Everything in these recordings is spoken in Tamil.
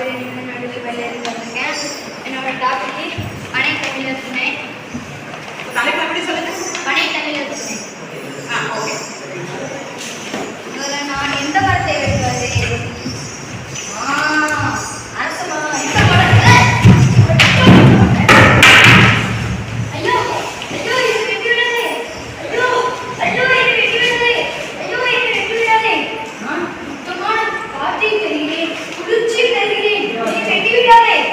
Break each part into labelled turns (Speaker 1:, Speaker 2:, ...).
Speaker 1: Amen. Diga aí.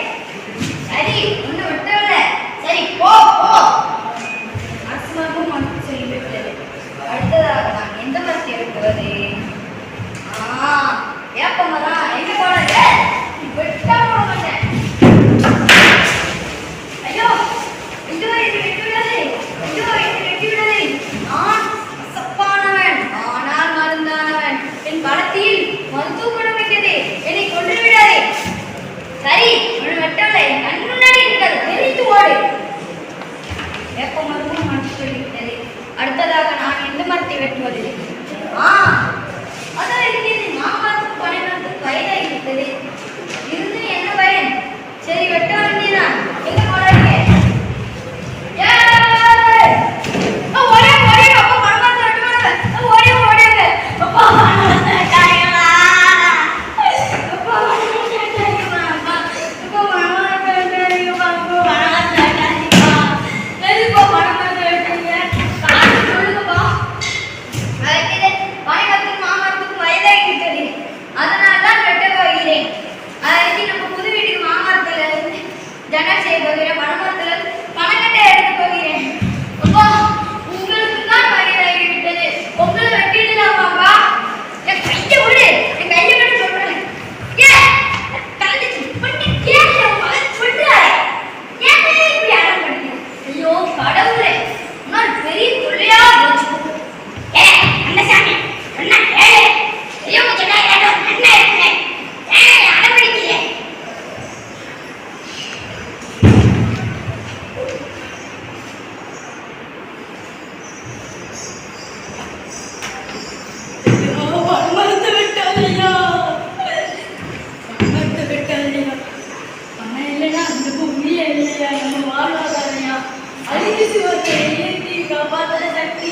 Speaker 1: பெரிய
Speaker 2: தீ கபாத சக்தி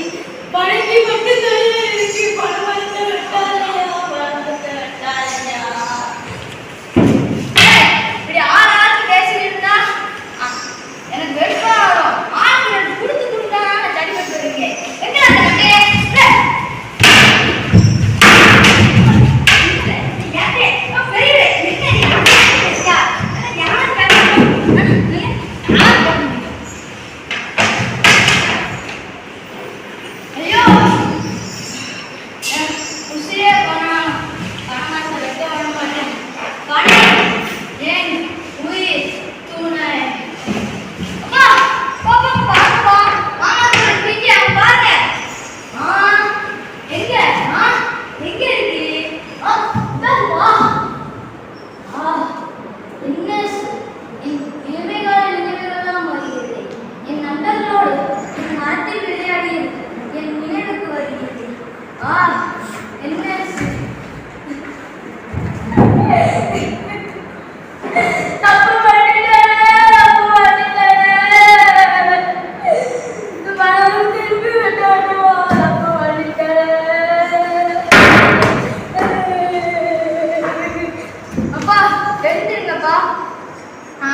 Speaker 2: பழகி மட்டும்
Speaker 1: எனக்கு பரவாயில்லை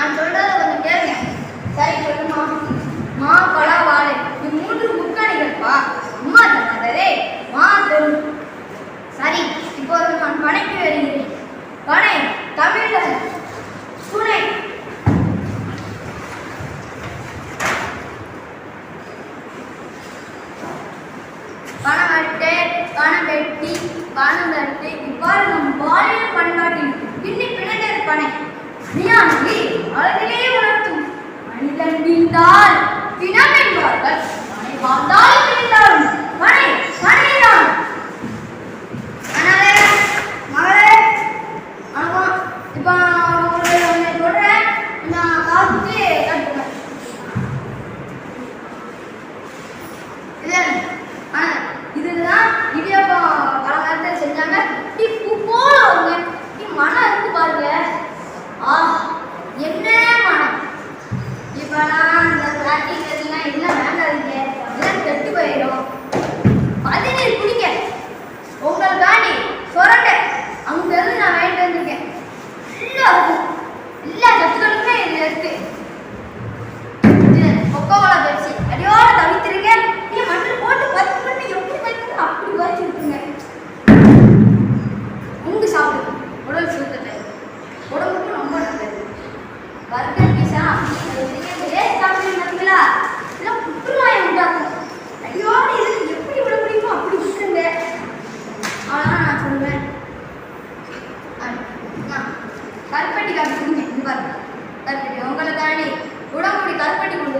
Speaker 1: நான் சொல்றத கொஞ்சம் கேளுங்க. சரி சொல்லுமா? மா பலா வாழை. இது மூன்று முக்கணிகள்ப்பா. அம்மா தரதே மா தரும் சரி இப்போது நான் பனைக்கு வருகிறேன். பனை தமிழ்ல துணை. பணம் அட்டை பணம் இவ்வாறு நம் பாலியல் பண்பாட்டின் பின்னி பிணைந்த பனை நீ அழகிலே உணர்த்தும். மனிதன் வீழ்ந்தால் தினம் என்பார்கள் மனை வாழ்ந்தால் வீழ்ந்தாலும்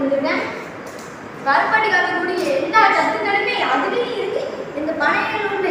Speaker 1: வந்துட்டேன் கருப்பட்டி எல்லா சத்துக்களுமே அதுலேயும் இருக்கு இந்த பனையிலும்